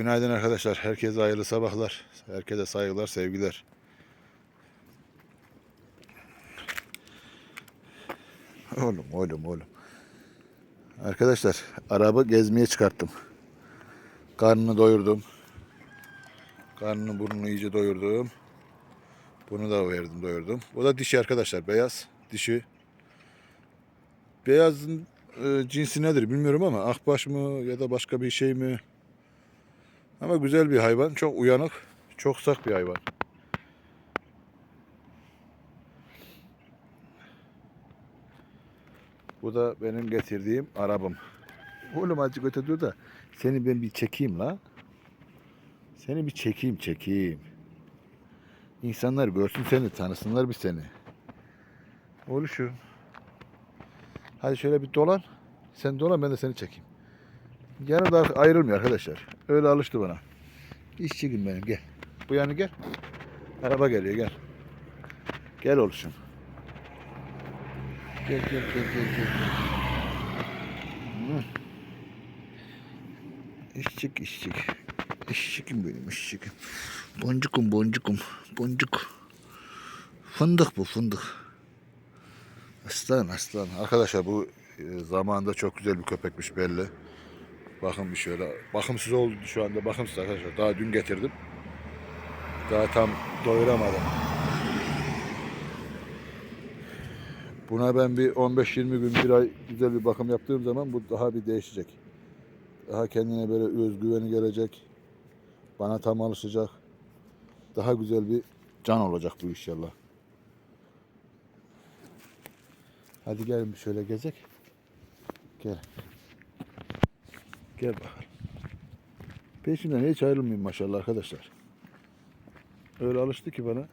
Günaydın arkadaşlar. Herkese hayırlı sabahlar. Herkese saygılar, sevgiler. Oğlum, oğlum, oğlum. Arkadaşlar, araba gezmeye çıkarttım. Karnını doyurdum. Karnını burnunu iyice doyurdum. Bunu da verdim, doyurdum. Bu da dişi arkadaşlar, beyaz. Dişi. Beyazın e, cinsi nedir bilmiyorum ama akbaş mı ya da başka bir şey mi? Ama güzel bir hayvan. Çok uyanık. Çok sak bir hayvan. Bu da benim getirdiğim arabam. Oğlum azıcık öte dur da seni ben bir çekeyim la. Seni bir çekeyim çekeyim. İnsanlar görsün seni, tanısınlar bir seni. Oluşu. Hadi şöyle bir dolan. Sen dolan ben de seni çekeyim. Yanımda ayrılmıyor arkadaşlar. Öyle alıştı bana. İşçiyim benim gel. Bu yana gel. Araba geliyor gel. Gel oluşum. Gel gel gel gel gel. Hı. İşçik işçik. İşçikim benim işçikim. Boncukum boncukum. Boncuk. Fındık bu fındık. Aslan aslan. Arkadaşlar bu e, zamanında çok güzel bir köpekmiş belli. Bakın bir şöyle. Bakımsız oldu şu anda. Bakımsız arkadaşlar. Daha dün getirdim. Daha tam doyuramadım. Buna ben bir 15-20 gün bir ay güzel bir bakım yaptığım zaman bu daha bir değişecek. Daha kendine böyle özgüveni gelecek. Bana tam alışacak. Daha güzel bir can olacak bu inşallah. Hadi gelin şöyle gezek. Gel. Gel bakalım. Peşinden hiç ayrılmayayım maşallah arkadaşlar. Öyle alıştı ki bana.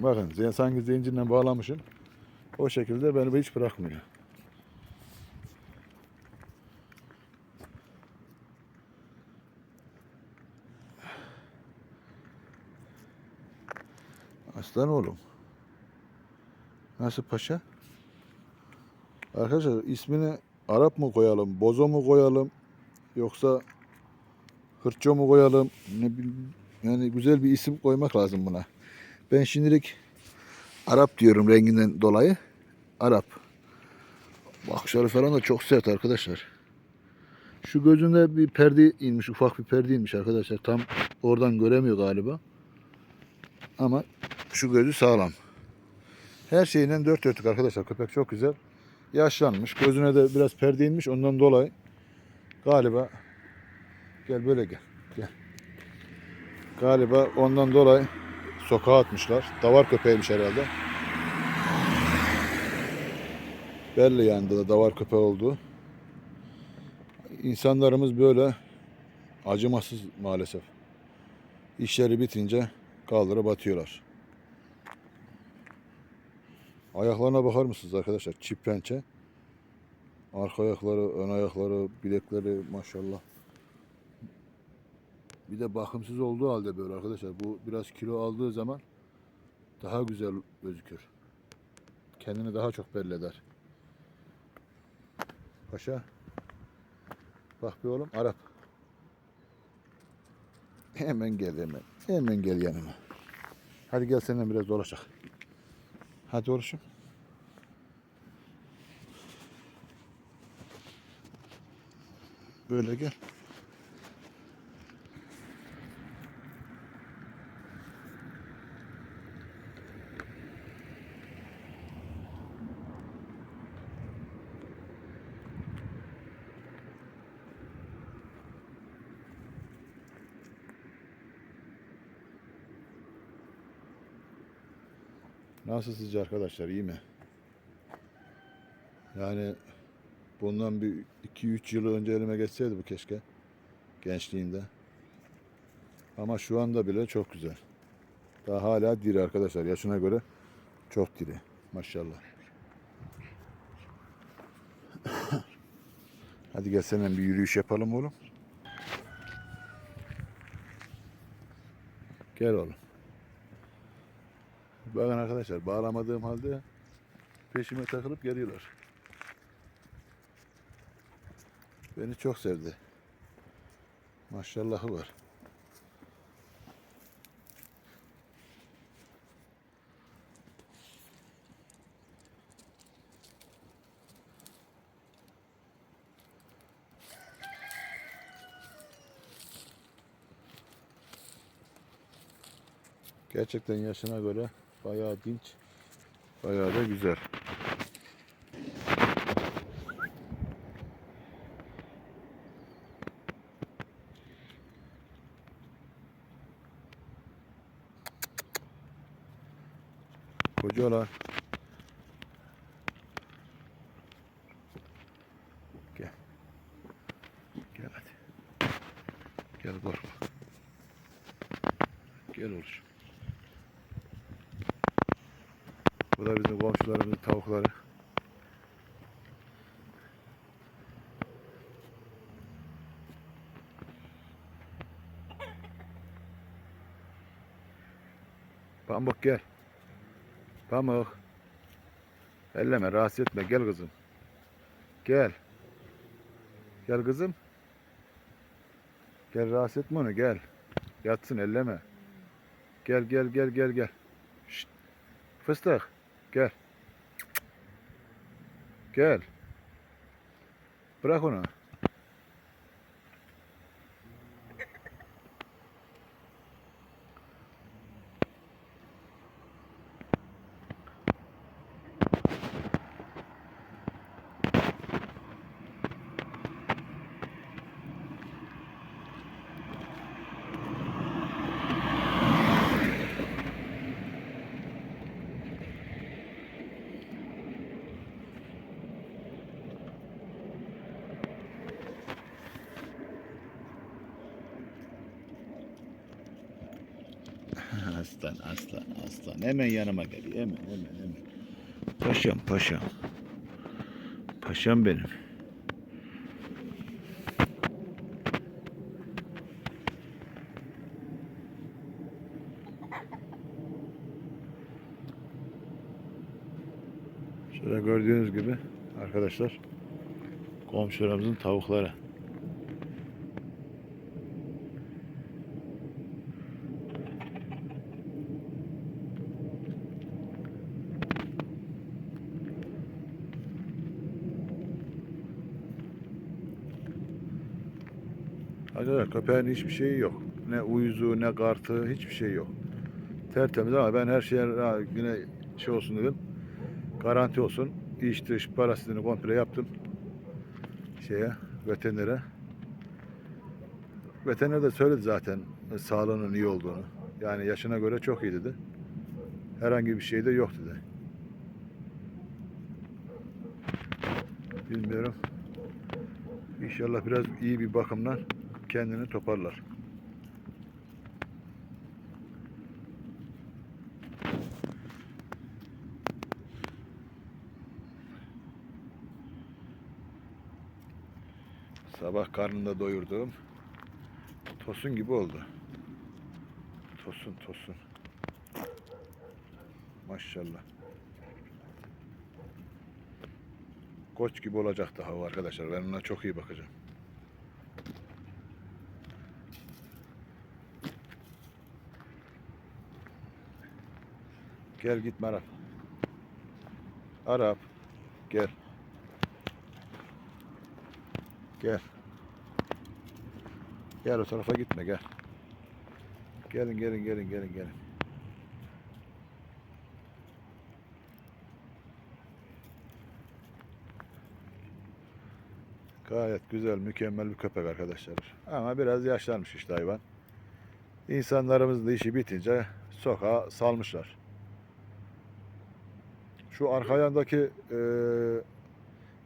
Bakın sanki zincirle bağlamışım. O şekilde beni hiç bırakmıyor. Aslan oğlum. Nasıl paşa? Arkadaşlar ismini Arap mı koyalım, Bozo mu koyalım yoksa Hırço mu koyalım? Ne yani güzel bir isim koymak lazım buna. Ben şimdilik Arap diyorum renginden dolayı. Arap. Bakışları falan da çok sert arkadaşlar. Şu gözünde bir perde inmiş, ufak bir perde inmiş arkadaşlar. Tam oradan göremiyor galiba. Ama şu gözü sağlam. Her şeyinden dört dörtlük arkadaşlar. Köpek çok güzel. Yaşlanmış. Gözüne de biraz perde inmiş. Ondan dolayı galiba gel böyle gel. Gel. Galiba ondan dolayı sokağa atmışlar. Davar köpeğiymiş herhalde. Belli yani da davar köpeği olduğu. İnsanlarımız böyle acımasız maalesef. İşleri bitince kaldırıp atıyorlar. Ayaklarına bakar mısınız arkadaşlar? Çift pençe. Arka ayakları, ön ayakları, bilekleri maşallah. Bir de bakımsız olduğu halde böyle arkadaşlar. Bu biraz kilo aldığı zaman daha güzel gözükür. Kendini daha çok belli eder. Paşa. Bak bir oğlum Arap. Hemen gel hemen. Hemen gel yanıma. Hadi gel seninle biraz dolaşak. Hadi oluşum. Böyle gel. Nasıl sizce arkadaşlar iyi mi? Yani bundan bir 2-3 yıl önce elime geçseydi bu keşke. Gençliğinde. Ama şu anda bile çok güzel. Daha hala diri arkadaşlar. Yaşına göre çok diri. Maşallah. Hadi gel seninle bir yürüyüş yapalım oğlum. Gel oğlum. Bakın arkadaşlar bağlamadığım halde peşime takılıp geliyorlar. Beni çok sevdi. Maşallahı var. Gerçekten yaşına göre bayağı dinç, bayağı da güzel. Koca. Gel. Gel hadi. Gel korkma. Gel oğlum. Bu da bizim komşularımızın tavukları. Pamuk gel. Pamuk. Elleme, rahatsız etme. Gel kızım. Gel. Gel kızım. Gel rahatsız etme onu gel. Yatsın elleme. Gel gel gel gel gel. Şşt. Fıstık. Gel. Gel. Bırak onu. Aslan, aslan, aslan. Hemen yanıma geliyor. Hemen, hemen, hemen. Paşam, paşam. Paşam benim. Şöyle gördüğünüz gibi arkadaşlar komşularımızın tavukları. Arkadaşlar köpeğin hiçbir şeyi yok. Ne uyuzu ne kartı hiçbir şey yok. Tertemiz ama ben her şeye yine şey olsun dedim. Garanti olsun. İç dış parasını komple yaptım. Şeye veterinere. Veteriner de söyledi zaten e, sağlığının iyi olduğunu. Yani yaşına göre çok iyi dedi. Herhangi bir şey de yok dedi. Bilmiyorum. İnşallah biraz iyi bir bakımdan kendini toparlar. Sabah karnında doyurduğum tosun gibi oldu. Tosun tosun. Maşallah. Koç gibi olacak daha o arkadaşlar. Ben ona çok iyi bakacağım. Gel gitme Arap. Arap. Gel. Gel. Gel o tarafa gitme gel. Gelin gelin gelin gelin gelin. Gayet güzel, mükemmel bir köpek arkadaşlar. Ama biraz yaşlanmış işte hayvan. İnsanlarımız da işi bitince sokağa salmışlar. Şu arka yandaki e,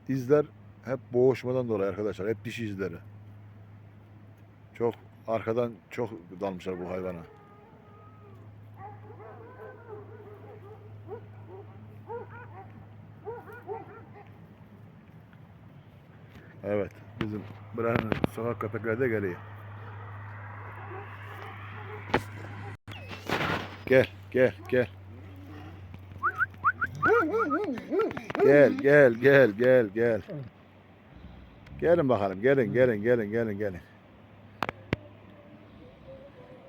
izler hep boğuşmadan dolayı arkadaşlar. Hep dişi izleri. Çok arkadan çok dalmışlar bu hayvana. Evet. Bizim buranın sokak köpekleri de geliyor. Gel, gel, gel. Gel, gel, gel, gel, gel. Gelin bakalım, gelin, gelin, gelin, gelin, gelin.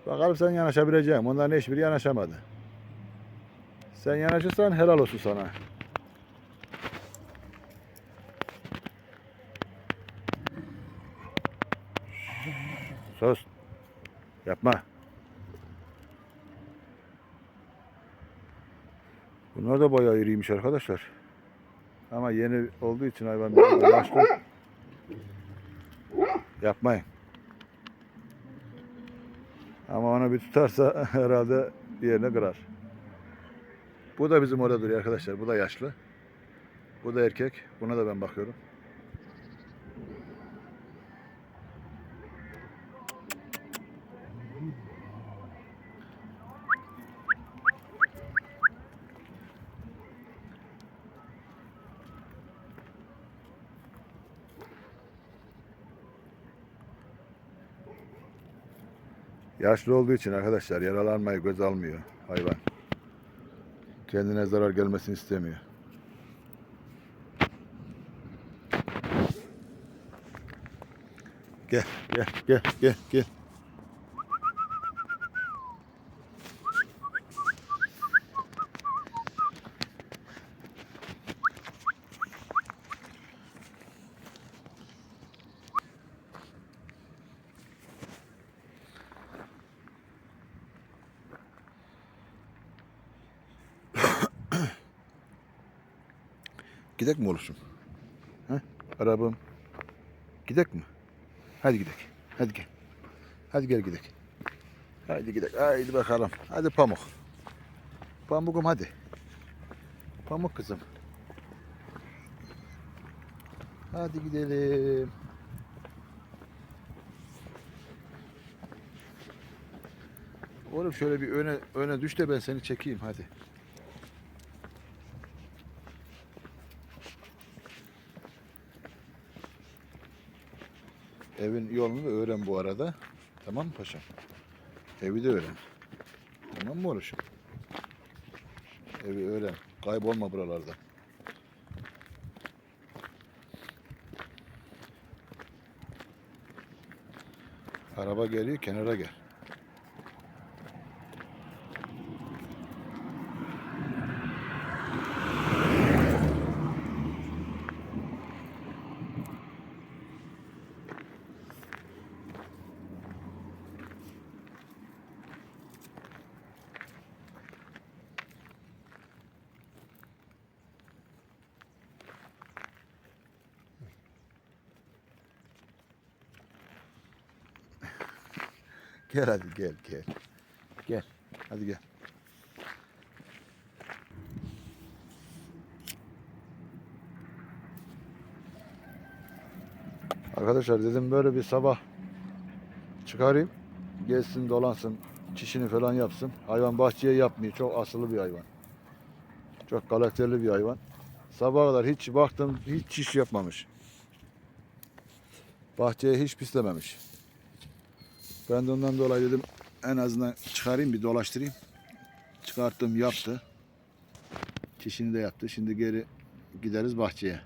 Bakalım sen yanaşabileceksin. Onların hiçbiri yanaşamadı. Sen yanaşırsan helal olsun sana. Sus. Yapma. Bunlar da bayağı iriymiş arkadaşlar. Ama yeni olduğu için hayvan biraz yaşlı. Yapmayın. Ama onu bir tutarsa herhalde bir yerine kırar. Bu da bizim orada duruyor arkadaşlar. Bu da yaşlı. Bu da erkek. Buna da ben bakıyorum. Yaşlı olduğu için arkadaşlar yaralanmayı göz almıyor hayvan. Kendine zarar gelmesini istemiyor. Gel, gel, gel, gel, gel. Gidek mi olursun? Ha? Arabam. Gidek mi? Hadi gidek. Hadi gel. Hadi gel gidek. Hadi gidek. Haydi bakalım. Hadi pamuk. Pamukum hadi. Pamuk kızım. Hadi gidelim. Oğlum şöyle bir öne öne düş de ben seni çekeyim hadi. Evin yolunu da öğren bu arada. Tamam mı paşam? Evi de öğren. Tamam mı oğlum? Evi öğren. Kaybolma buralarda. Araba geliyor kenara gel. Gel hadi gel gel. Gel. Hadi gel. Arkadaşlar dedim böyle bir sabah çıkarayım. Gezsin dolansın. Çişini falan yapsın. Hayvan bahçeye yapmıyor. Çok asılı bir hayvan. Çok karakterli bir hayvan. Sabaha kadar hiç baktım hiç çiş yapmamış. Bahçeye hiç pislememiş. Ben de ondan dolayı dedim en azından çıkarayım bir dolaştırayım. Çıkarttım yaptı. Çişini de yaptı. Şimdi geri gideriz bahçeye.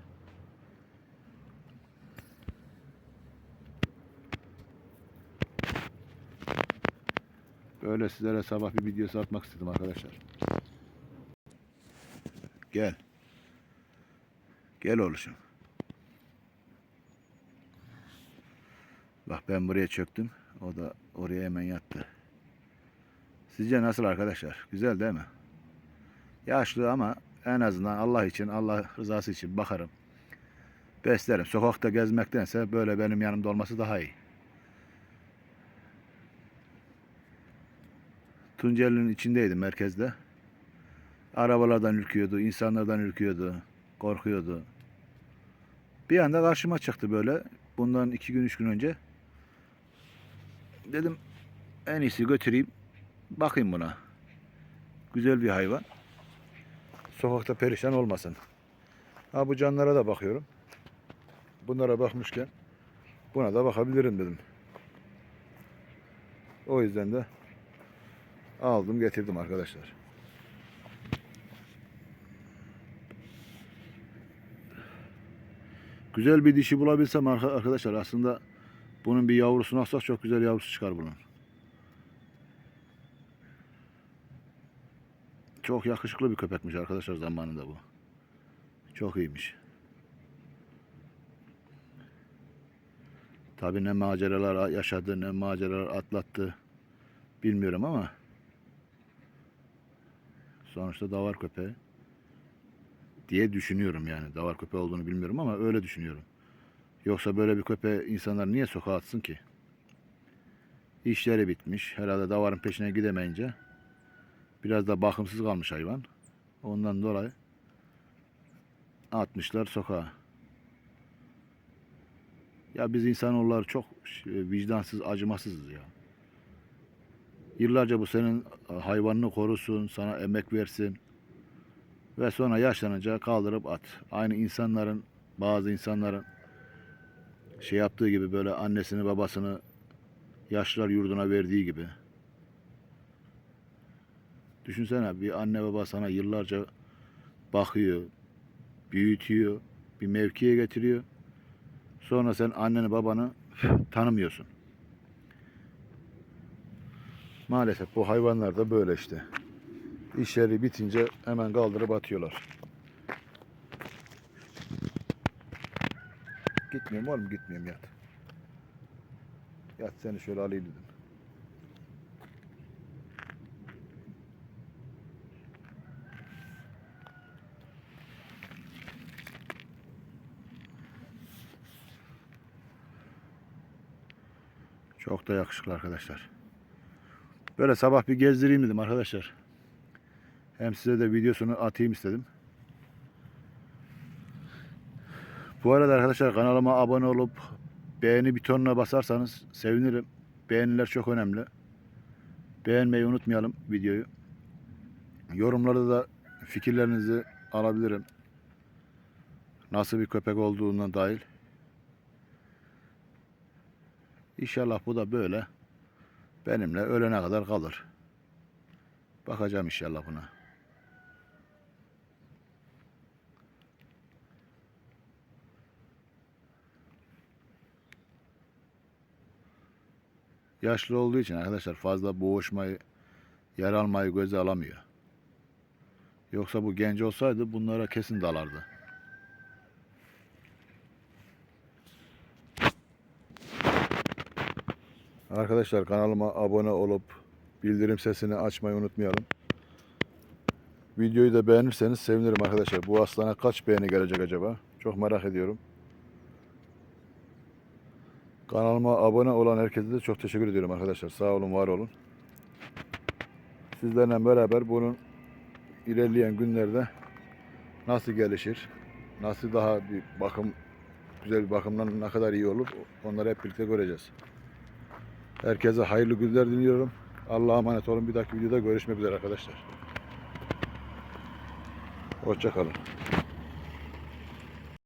Böyle sizlere sabah bir videosu atmak istedim arkadaşlar. Gel. Gel oluşum. Bak ben buraya çöktüm. O da oraya hemen yattı. Sizce nasıl arkadaşlar? Güzel değil mi? Yaşlı ama en azından Allah için, Allah rızası için bakarım. Beslerim. Sokakta gezmektense böyle benim yanımda olması daha iyi. Tunceli'nin içindeydim merkezde. Arabalardan ürküyordu, insanlardan ürküyordu, korkuyordu. Bir anda karşıma çıktı böyle. Bundan iki gün, üç gün önce. Dedim en iyisi götüreyim. Bakayım buna. Güzel bir hayvan. Sokakta perişan olmasın. Ha bu canlara da bakıyorum. Bunlara bakmışken buna da bakabilirim dedim. O yüzden de aldım getirdim arkadaşlar. Güzel bir dişi bulabilsem arka- arkadaşlar aslında bunun bir yavrusunu alsak çok güzel yavrusu çıkar bunun. Çok yakışıklı bir köpekmiş arkadaşlar zamanında bu. Çok iyiymiş. Tabi ne maceralar yaşadı, ne maceralar atlattı bilmiyorum ama sonuçta davar köpeği diye düşünüyorum yani. Davar köpeği olduğunu bilmiyorum ama öyle düşünüyorum. Yoksa böyle bir köpeği insanlar niye sokağa atsın ki? İşleri bitmiş. Herhalde davarın peşine gidemeyince biraz da bakımsız kalmış hayvan. Ondan dolayı atmışlar sokağa. Ya biz insanoğulları çok şey, vicdansız, acımasızız ya. Yıllarca bu senin hayvanını korusun, sana emek versin. Ve sonra yaşlanınca kaldırıp at. Aynı insanların, bazı insanların şey yaptığı gibi böyle annesini babasını yaşlılar yurduna verdiği gibi. Düşünsene bir anne baba sana yıllarca bakıyor, büyütüyor, bir mevkiye getiriyor. Sonra sen anneni babanı tanımıyorsun. Maalesef bu hayvanlar da böyle işte. İşleri bitince hemen kaldırıp atıyorlar. Gitmiyorum oğlum gitmiyorum yat. Yat seni şöyle alayım dedim. Çok da yakışıklı arkadaşlar. Böyle sabah bir gezdireyim dedim arkadaşlar. Hem size de videosunu atayım istedim. Bu arada arkadaşlar kanalıma abone olup beğeni butonuna basarsanız sevinirim. Beğeniler çok önemli. Beğenmeyi unutmayalım videoyu. Yorumlarda da fikirlerinizi alabilirim. Nasıl bir köpek olduğundan dahil. İnşallah bu da böyle benimle ölene kadar kalır. Bakacağım inşallah buna. Yaşlı olduğu için arkadaşlar fazla boğuşmayı, yer almayı göze alamıyor. Yoksa bu genç olsaydı bunlara kesin dalardı. Arkadaşlar kanalıma abone olup bildirim sesini açmayı unutmayalım. Videoyu da beğenirseniz sevinirim arkadaşlar. Bu aslana kaç beğeni gelecek acaba? Çok merak ediyorum. Kanalıma abone olan herkese de çok teşekkür ediyorum arkadaşlar. Sağ olun, var olun. Sizlerle beraber bunun ilerleyen günlerde nasıl gelişir, nasıl daha bir bakım, güzel bir bakımdan ne kadar iyi olur onları hep birlikte göreceğiz. Herkese hayırlı günler diliyorum. Allah'a emanet olun. Bir dahaki videoda görüşmek üzere arkadaşlar. Hoşçakalın.